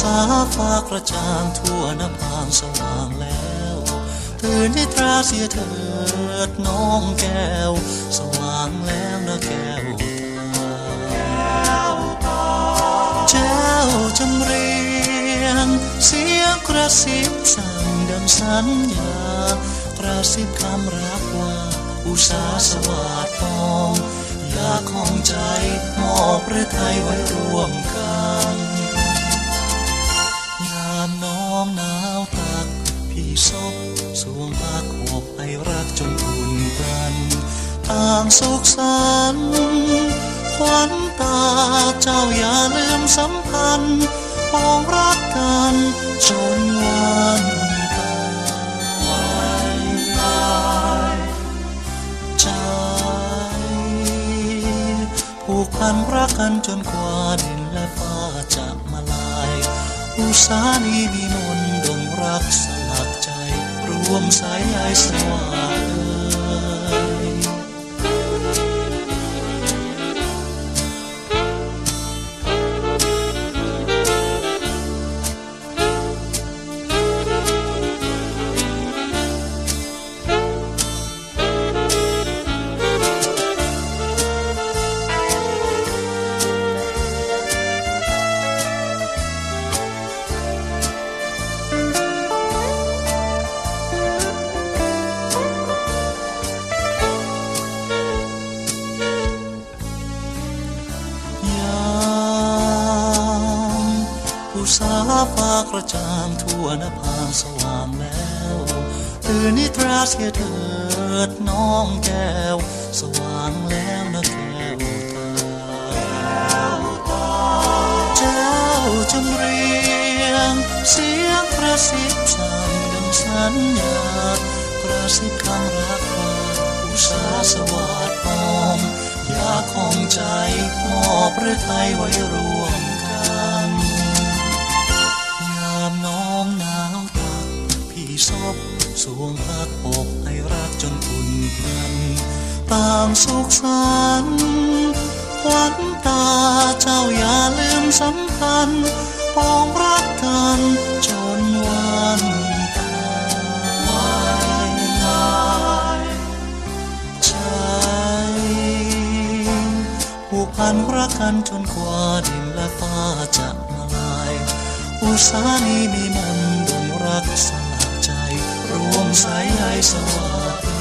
สาฟ้ากระจ่างทั่วนภางสว่างแล้วตื่นให้ตราเสียเถิดน้องแก้ว สว่างแล้วนะแก้วตาเจ้าจำเรียง เสียงกระซิบสั่งดังสัญญากระซิบคำรักว่า อุตสาสวาดปองอยากของใจมอบพระไทยไว้ร่วมางสุขสันต์ขวัญตาเจ้าอย่าลืมสัมพันธ์ปองรักกันจนวันตายใจผูกพันรักกันจนกว่าดินและฟ้าจะมาลายอุสานีมีมนต์ดงรักสลักใจ รวมสายใยสว่างากระจางทั่วนภาสว่างแล้วตื่นนิทราเสียเถิดน้องแก้ว สว่างแล้วนะแก้วตาเจ้าจำเรียง เสียงกระซิบสั่งดังสัญญากระซิบคำรักว่าอุตสาสวาดปองอยาของใจมอบพระไทยไว้รวม นคุณกันต่างสุขสันต์ขวัญตาเจ้าอย่าลืมสัมพันธ์ปองรักกันจนวันตายใจผูกพันรักกันจนกว่าดินและฟ้าจะมาลาย อุสานีมีมันต์ดงรักสลักใจ รวมสายใยสว่าง